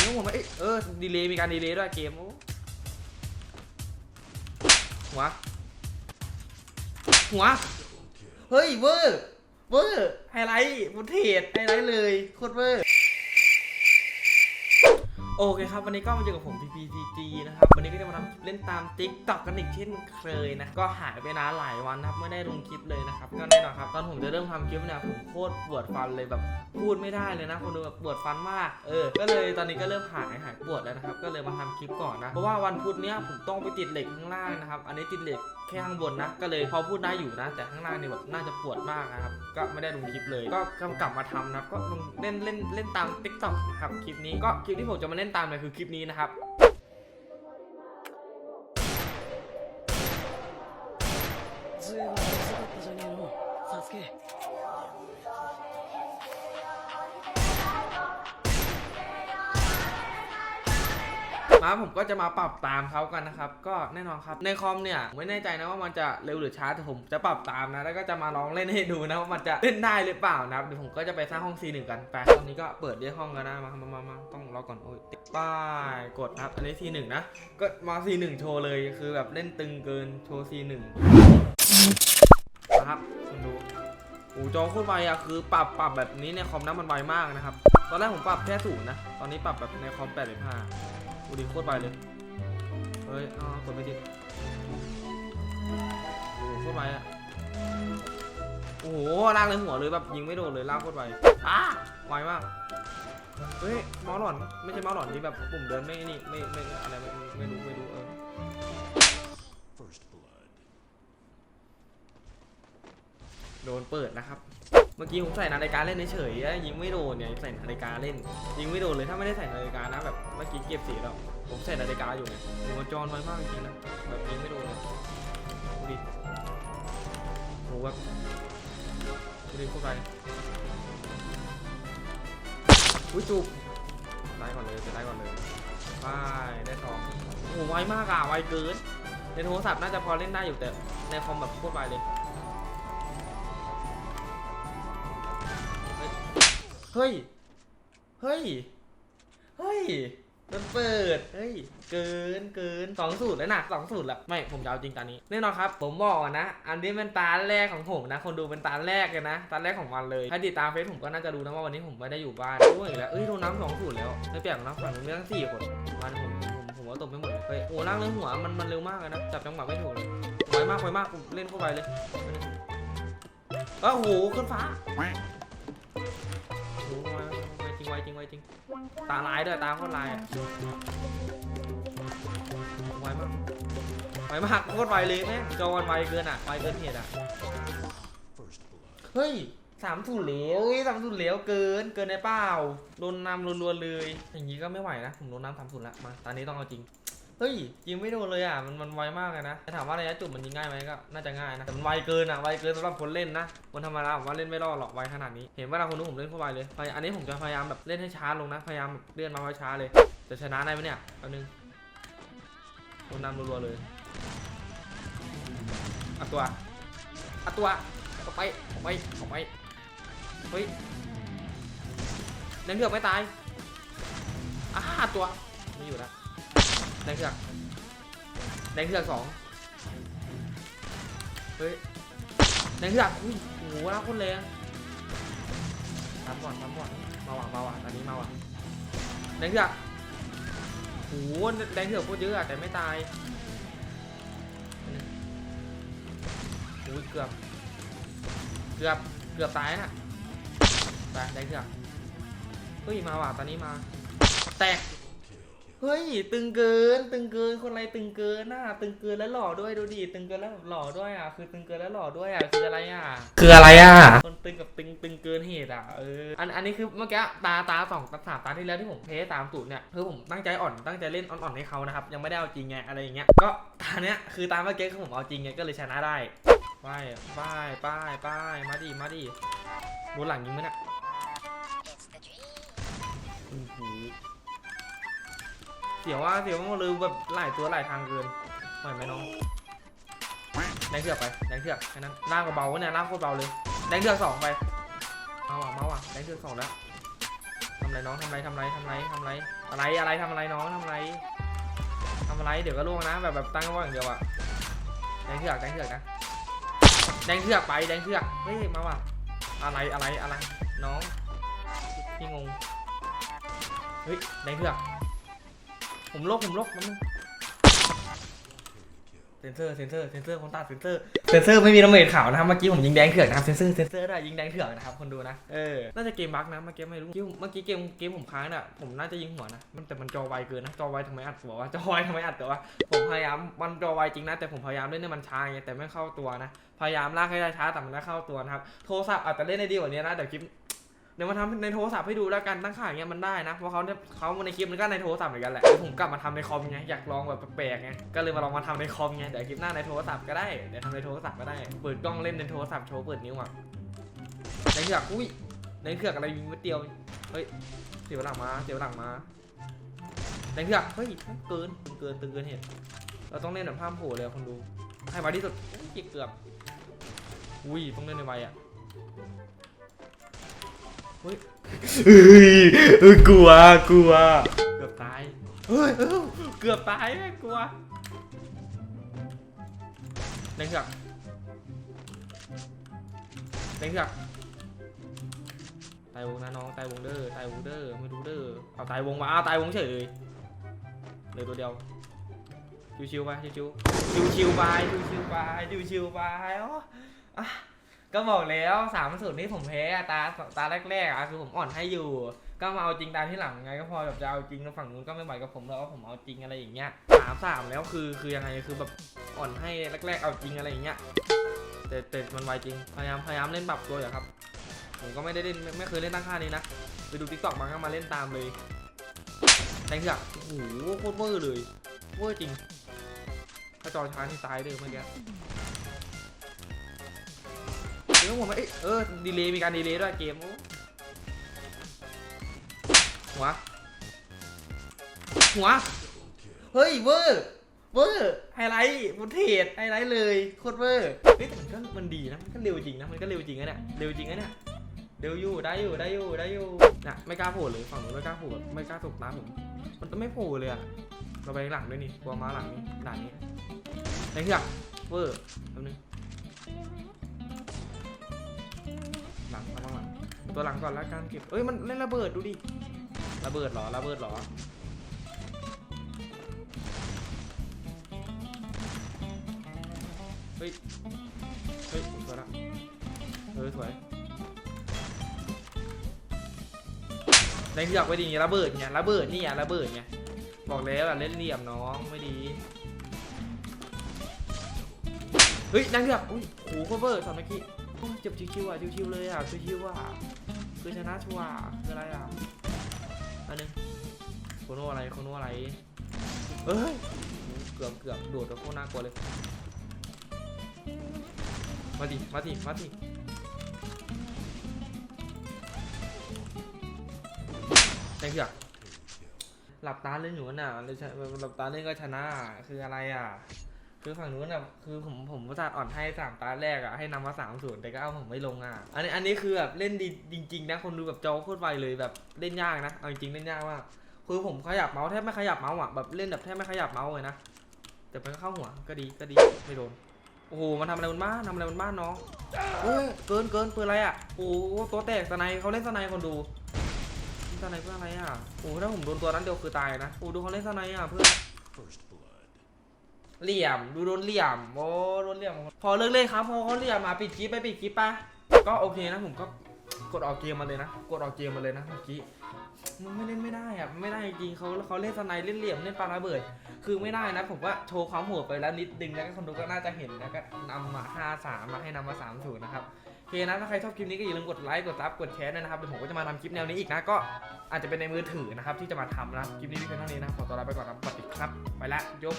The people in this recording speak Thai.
ยิงหัวมาเอ้ยเออดีเลย์มีการดีเลย์ด้วยเกมโอ้หัว หัว เฮ้ยเวอร์ เวอร์ไฮไลท์บุเทศไฮไลท์เลยโคตรเวอร์ โอเคครับ วันนี้ก็มาเจอกับผม PPTG นะครับ วันนี้ก็จะมาทำคลิปเล่นตาม TikTok กันอีกเช่นเคยนะ ก็หายไปนานหลายวันนะครับ ไม่ได้ลงคลิปเลยนะครับ ก็แน่นอนครับ ตอนผมจะเริ่มทำคลิปเนี่ยผมโคตรปวดฟันเลยแบบพูดไม่ได้เลยนะ คนดูแบบปวดฟันมาก เออ ก็เลยตอนนี้ก็เริ่มหายหายปวดแล้วนะครับ ก็เลยมาทำคลิปก่อนนะ เพราะว่าวันพุธเนี้ยผมต้องไปติดเหล็กข้างล่างนะครับ อันนี้ติดเหล็ก ค่ข้างบนนะ ก็เลยพอพูดได้อยู่นะ แต่ข้างล่างเนี่ยแบบน่าจะปวดมากนะครับ ก็ไม่ได้ลงคลิปเลย ก็กลับมาทำนะครับ ก็ลงเล่นเล่นเล่นตามทิกต็อกครับคลิปนี้ ก็คลิปที่ผมจะมาเล่นตามเลยคือคลิปนี้นะครับ มาผมก็จะมาปรับตามเขากันนะครับ ก็แน่นอนครับ ในคอมเนี่ยไม่แน่ใจนะว่ามันจะเร็วหรือช้าแต่ผมจะปรับตามนะ แล้วก็จะมาลองเล่นให้ดูนะว่ามันจะเล่นได้หรือเปล่านะครับเดี๋ยวผมก็จะไปสร้างห้อง C1 กันไปตอนนี้ก็เปิดเรียกห้องกันนะมามามามาต้องรอก่อนโอ้ยติดป้ายกดนะครับอันนี้ C1 นะก็มา C1 โชว์เลยคือแบบเล่นตึงเกินโชว์ C1 นะครับคุณดูโอ้จอโคตรไวอะคือปรับปรับแบบนี้ในคอมนะมันไวมากนะครับ ตอนแรกผมปรับแค่ศูนย์นะ ตอนนี้ปรับแบบในคอม85ดู ดิโคตรไวเลย เฮ้ยอ๋อกดไม่ติดโอ้โหโคตรไวอะโอ้โหลากเลยหัวเลยแบบยิงไม่โดนเลยลากโคตรไวอ้าไวมาก เฮ้ยมาส์หลอน ไม่ใช่มาส์หลอนที่แบบปุ่มเดินไม่นี่ไม่ไม่อะไรไม่ไม่รู้ไม่รู้เออโดนเปิดนะครับ มื่อกี้ผมใส่นาฬิกาเล่นเฉยๆยิงไม่โดนเนี่ยใส่นาฬิกาเล่น ยิงไม่โดนเลยถ้าไม่ได้ใส่นาฬิกานะแบบเมื่อกี้เก็บสีแล้วผมใส่นาฬิกาอยู่เนี่ยหัวจรไวมากจริงนะแบบยิงไม่โดนเลยดูดิโหแบบดูดิเข้าไปอุ้ยจูบได้ก่อนเลยจะได้ก่อนเลยไปได้ทองโอ้โหไวมากอะไวเกินในโทรศัพท์น่าจะพอเล่นได้อยู่แต่ในคอมแบบโคตรไวเลย เฮ้ย เฮ้ย เฮ้ยมันเปิด เฮ้ย เกิน เกินสองสูตรแล้วนะสองสูตรละไม่ ผมจะเอาจริงตอนนี้ แน่นอนครับ ผมบอกนะ อันนี้เป็นตาแรกของผมนะ คนดูเป็นตาแรกเลยนะ ตาแรกของวันเลย ถ้าติดตามเฟซผมก็น่าจะรู้นะว่าวันนี้ผมไม่ได้อยู่บ้านด้วยแล้ว เอ้ย โดนน้ำสองสูตรแล้วไม่แปลกนะฝั่งนู้นมีตั้งสี่คนมันผมผมผมว่าตกไม่หมดเลยเฮ้ยโอ้ล่างเลยหัว มันมันเร็วมากเลยนะ จับจังหวะไม่ถูกเลยไวมากไวมากผมเล่นเข้าไปเลย อ้าโอ้โหขึ้นฟ้า วจริงไวจริง ตาลายด้วยตาโคตรลายอะไวมากไวมากโคตรไวเลยแม่งจอวันไวเกินอะไวเกินเหตุอะ First blood. เฮ้ยสามสูตรเหลวเฮ้ยสามสูตรเหลวเกิน เกินในเปล่าโดนนำรัวๆเลย อย่างนี้ก็ไม่ไหวนะ ผมโดนน้ำสามสูตรละ มา ตอนนี้ต้องเอาจริง เฮ้ยยิงไม่โดนเลยอะมันมันไวมากเลยนะจะถามว่าระยะจุดมันยิงง่ายไหมก็น่าจะง่ายนะแต่มันไวเกินอะไวเกินสำหรับคนเล่นนะคนธรรมดาผมว่าเล่นไม่รอดหรอกไวขนาดนี้เห็นว่าเราคนนู้นผมเล่นเข้าไปเลยพยอันนี้ผมจะพยายามแบบเล่นให้ช้าลงนะพยายามเลื่อนมาไวช้าเลยจะชนะได้ไหมเนี่ยแป๊บนึงโดนนำรัวๆเลยอัดตัวอัดตัวออกไปออกไปออกไปเฮ้ยแดงเถือกไม่ตายอ่าตัวไม่อยู่แล้ว แดงเถือกแดงเถือกสองเฮ้ยแดงเถือกอุ้ยโอ้โหน่าคนแรงทำก่อนทำก่อนมาว่ะมาว่ะตอนนี้มาว่ะแดงเถือกโอ้โหแดงเถือกโคตรเยอะอะแต่ไม่ตายโอ้ยเกือบ เกือบ เกือบตายน่ะไปได้เครื่องเฮ้ยมาว่ะตอนนี้มา แตก เฮ้ย ตึงเกิน ตึงเกิน คนอะไรตึงเกินน่ะตึงเกินแล้วหล่อด้วยดูดิ ตึงเกินแล้วหล่อด้วยอะ คือตึงเกินแล้วหล่อด้วยอะ คืออะไรอะ คืออะไรอะ คนตึงกับตึงตึงเกินเหตุอะ เออ อันอันนี้คือเมื่อกี้ตาตาสองตาสามตาที่แล้วที่ผมเทสตามสูตรเนี่ยคือผมตั้งใจอ่อนตั้งใจเล่นอ่อนๆให้เขานะครับ ยังไม่ได้เอาจริงไงอะไรอย่างเงี้ย ก็ตาเนี้ยคือตามเมื่อกี้คือผมเอาจริงไงก็เลยชนะได้ไปไปไปไปมาดิมาดิโดนหลังยิงไหมเนี่ยโอ้โห เสียวว่าเสียวว่าลืมแบบหลายตัวหลายทางเกินไหวไหมน้องแดงเถือกไปแดงเถือกแค่นั้นล่างก็เบาเนี่ยล่างโคตรเบาเลยแดงเถือกสองไปมาว่ะมาว่ะแดงเถือกสองแล้วทำไรน้องทำไรทำไรทำไรทำไรอะไรอะไรทำอะไรน้องทำไรทำอะไรเดี๋ยวก็ล่วงนะแบบแบบตั้งไว้อย่างเดียวอะแดงเถือกแดงเถือกนะแดงเถือกไปแดงเถือกเฮ้ยมาว่ะอะไรอะไรอะไรน้องพี่งงเฮ้ยแดงเถือก ผมลบผมลบมันงเซนเซอร์เซนเซอร์เซนเซอร์คนตัดเซนเซอร์เซนเซอร์ไม่มีน้ำเมจขาวนะครับเมื่อกี้ผมยิงแดงเถื่อกนะครับเซนเซอร์เซนเซอร์ได้ยิงแดงเถื่อกนะครับคนดูนะเออน่าจะเกมบั๊กนะเมื่อกี้ไม่รู้เมื่อกี้เกมเกมผมค้างน่ะผมน่าจะยิงหัวนะมันแต่มันจอไวเกินนะจอไวทำไมอัดตัววะจอไวทำไมอัดแตัววะผมพยายามมันจอไวจริงนะแต่ผมพยายามเล่นให้มันช้าไงแต่ไม่เข้าตัวนะพยายามลากให้ได้ช้าแต่มันไม่เข้าตัวนะครับโทรศัพท์อาจจะเล่นได้ดีกว่านี้นะเดี๋ยวคลิป เดี๋ยวมาทำในโทรศัพท์ให้ดูแล้วกันตั้งค่าอย่างเงี้ยมันได้นะเพราะเขาเนี่ยเขาในคลิปมันก็ในโทรศัพท์เหมือนกันแหละเดี๋ยวผมกลับมาทำในคอมไงอยากลองแบบแปลกๆไงก็เลยมาลองมาทำในคอมไงเดี๋ยวคลิปหน้าในโทรศัพท์ก็ได้เดี๋ยวทำในโทรศัพท์ก็ได้เปิดกล้องเล่นในโทรศัพท์โชว์เปิดนิ้วอะในเครื่องอุ้ยในเครื่องอะไรยิงนิดเดียวเฮ้ยเสียบหลังมาเสียบหลังมาในเครื่องเฮ้ยเกินเกินตึงเกินเหตุเราต้องเล่นแบบภาพโผล่เลยคนดูให้ไวที่สุดเกือบอุ้ยต้องเล่นในไวอะ เฮ้ยเฮ้ยเออกลัวกลัว เกือบตายเฮ้ยเออเกือบตายแม่กลัวเล่นเถอกเล่นเถอกตายวงนะน้องตายวงเด้อตายวงเด้อไม่รู้เด้อเอาตายวงมาเอาตายวงเฉยเลยเลยตัวเดียวชิวๆไปชิวๆชิวๆไปชิวๆไปชิวๆไปอ๋ออะ ก็บอกแล้วสามศูนย์ที่ผมแพ้อะตาตาแรกๆอะคือผมอ่อนให้อยู่ ก็มาเอาจริงตาที่หลังไงก็พอแบบจะเอาจริงแล้วฝั่งนู้นก็ไม่ไหวกับผมแล้วว่าผมเอาจริงอะไรอย่างเงี้ยสามสามแล้วคือคือยังไงคือแบบอ่อนให้แรกๆเอาจริงอะไรอย่างเงี้ยแต่แต่มันไวจริงพยายามพยายามเล่นปรับตัวอยู่ครับผมก็ไม่ได้เล่นไม่เคยเล่นตั้งค่านี้นะไปดูทิกตอกมาก็มาเล่นตามเลยแทงเถือกโอ้โหโคตรเวอร์เลยเวอร์จริงถ้าจอช้าที่ตายเลยเมื่อกี้ เดี๋ยวผมว่าเอ้ยเออดีเลย์มีการดีเลย์ด้วยเกมหัว หัว เฮ้ยเวอร์เวอร์ไฮไลท์บนเทจไฮไลท์เลยโคตรเวอร์เฮ้ยแต่มันก็มันดีนะมันก็เร็วจริงนะมันก็เร็วจริงนะเนี่ยเร็วจริงนะเนี่ยเร็วอยู่ได้อยู่ได้อยู่ได้อยู่น่ะไม่กล้าโผล่เลยฝั่งนู้นไม่กล้าโผล่แบบไม่กล้าตกตามผมมันต้องไม่โผล่เลยอะเราไปหลังด้วยนี่กลัวมาหลังนี่ด่านนี้ไหนเถือเวอร์แป๊บนึง ตัวหลังก่อนแล้วการเก็บเอ้ยมันเล่นระเบิดดูดิระเบิดหรอระเบิดหรอเฮ้ยเฮ้ยสวยละเออสวยในที่อยากไว้ดีระเบิดไงระเบิดนี่อะระเบิดไงบอกแล้วอะเล่นเหลี่ยมน้องไม่ดีเฮ้ยนางเถือกอุ้ยโหโคเวอร์สองเมื่อกี้เจ็บชิวๆอะชิวๆเลยอะชิวๆอะ คือชนะชัวร์คืออะไรอะอันนึงโคโนอะไรโคโนอะไรเอ้ยเกือบเกือบโดดแล้วโคตรน่ากลัวเลย มาดิมาดิมาดิไอ้เกือกหลับตาเล่นอยู่น่ะเลยชะหลับตาเล่นก็ชนะคืออะไรอะ คือฝั่งนู้นอะคือผมผมประสาทอ่อนให้สามตาแรกอะให้นำมาสามศูนย์แต่ก็เอาผมไม่ลงอะอันนี้อันนี้คือแบบเล่นดีจริง ๆ นะคนดูแบบจอโคตรไวเลยแบบเล่นยากนะเอาจริงๆเล่นยากมากคือผมขยับเมาส์แทบไม่ขยับเมาส์อะแบบเล่นแบบแทบไม่ขยับเมาส์เลยนะแต่มันก็เข้าหัวก็ดีก็ดีไม่โดนโอ้โหมันทำอะไรบนบ้านทำอะไรบนบ้านน้องเฮ้ยเกินเกินปืนอะไรอะโอ้โหตัวแตกสไนเขาเล่นสไนคนดูสไนเพื่ออะไรอะโอ้โหถ้าผมโดนตัวนั้นเดียวคือตายนะโอ้โหดูเขาเล่นสไนอะเพื่อน เหลี่ยม ดูโดนเหลี่ยมโอ้โดนเหลี่ยม พอเลิกเล่นครับพอเขาเหลี่ยมมาปิดคลิปไปปิดคลิปปะก็โอเคนะผมก็กดออกเกมมาเลยนะ กดออกเกมมาเลยนะเมื่อกี้มันไม่เล่นไม่ได้อะไม่ได้จริงเขาเขาเล่นสไนเล่นเหลี่ยมเล่นปาระเบิด คือไม่ได้นะผมว่าโชว์ความโหดไปแล้วนิดนึงแล้วก็คนดูก็น่าจะเห็นแล้วก็นำมา5 3มาให้นำมา3 0นะครับโอเคนะถ้าใครชอบคลิปนี้ก็อย่าลืมกดไลค์กดซับกดแชร์ด้วยนะครับเดี๋ยวผมก็จะมาทำคลิปแนวนี้อีกนะก็อาจจะเป็นในมือถือนะครับที่จะมาทำนะคลิปนี้เพียงเท่านี้นะขอตัวลาไปก่อนครับสวัสดีครับ ไปละยก